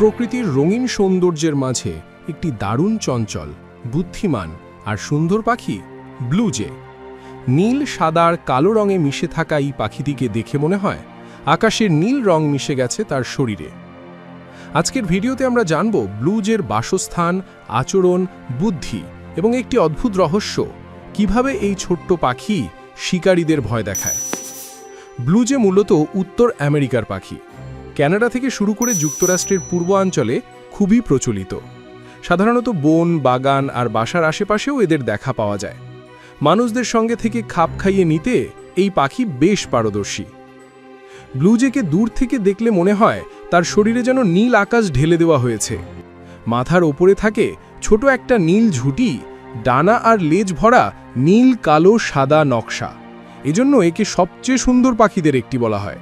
প্রকৃতির রঙিন সৌন্দর্যের মাঝে একটি দারুণ চঞ্চল, বুদ্ধিমান আর সুন্দর পাখি, ব্লু জে। নীল সাদার কালো রঙে মিশে থাকা এই পাখিটিকে দেখে মনে হয় আকাশের নীল রং মিশে গেছে তার শরীরে। আজকের ভিডিওতে আমরা জানব ব্লুজের বাসস্থান, আচরণ, বুদ্ধি এবং একটি অদ্ভুত রহস্য, কীভাবে এই ছোট্ট পাখি শিকারীদের ভয় দেখায়। ব্লুজে মূলত উত্তর আমেরিকার পাখি। ক্যানাডা থেকে শুরু করে যুক্তরাষ্ট্রের পূর্বাঞ্চলে খুবই প্রচলিত। সাধারণত বন, বাগান আর বাসার আশেপাশেও এদের দেখা পাওয়া যায়। মানুষদের সঙ্গে থেকে খাপ খাইয়ে নিতে এই পাখি বেশ পারদর্শী। ব্লুজেকে দূর থেকে দেখলে মনে হয় তার শরীরে যেন নীল আকাশ ঢেলে দেওয়া হয়েছে। মাথার ওপরে থাকে ছোট একটা নীল ঝুঁটি, ডানা আর লেজ ভরা নীল কালো সাদা নকশা। এজন্য একে সবচেয়ে সুন্দর পাখিদের একটি বলা হয়।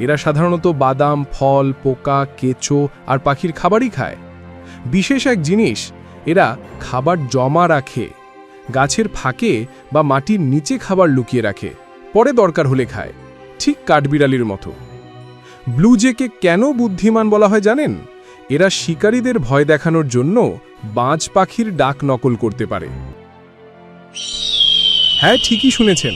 এরা সাধারণত বাদাম, ফল, পোকা, কেঁচো আর পাখির খাবারই খায়। বিশেষ এক জিনিস, এরা খাবার জমা রাখে, গাছের ফাঁকে বা মাটির নিচে খাবার লুকিয়ে রাখে, পরে দরকার হলে খায়, ঠিক কাঠবিড়ালির মতো। ব্লু জেকে কেন বুদ্ধিমান বলা হয় জানেন? এরা শিকারীদের ভয় দেখানোর জন্য বাজ পাখির ডাক নকল করতে পারে। হ্যাঁ ঠিকই শুনেছেন।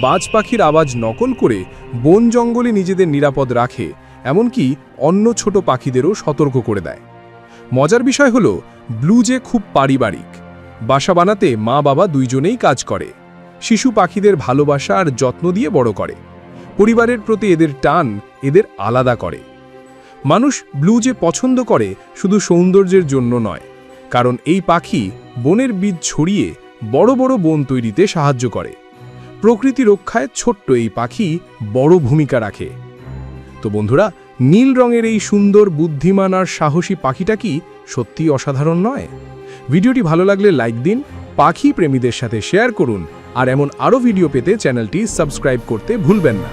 বাজ পাখির আওয়াজ নকল করে বন জঙ্গলে নিজেদের নিরাপদ রাখে, এমনকি অন্য ছোট পাখিদেরও সতর্ক করে দেয়। মজার বিষয় হল, ব্লু জে খুব পারিবারিক। বাসা বানাতে মা বাবা দুইজনেই কাজ করে। শিশু পাখিদের ভালোবাসা আর যত্ন দিয়ে বড় করে। পরিবারের প্রতি এদের টান এদের আলাদা করে। মানুষ ব্লু যে পছন্দ করে শুধু সৌন্দর্যের জন্য নয়, কারণ এই পাখি বনের বীজ ছড়িয়ে বড় বড় বন তৈরিতে সাহায্য করে। প্রকৃতি রক্ষায় ছোট্ট এই পাখি বড় ভূমিকা রাখে। তো বন্ধুরা, নীল রঙের এই সুন্দর, বুদ্ধিমান আর সাহসী পাখিটা কি সত্যি অসাধারণ নয়? ভিডিওটি ভালো লাগলে লাইক দিন, পাখি প্রেমীদের সাথে শেয়ার করুন, আর এমন আরও ভিডিও পেতে চ্যানেলটি সাবস্ক্রাইব করতে ভুলবেন না।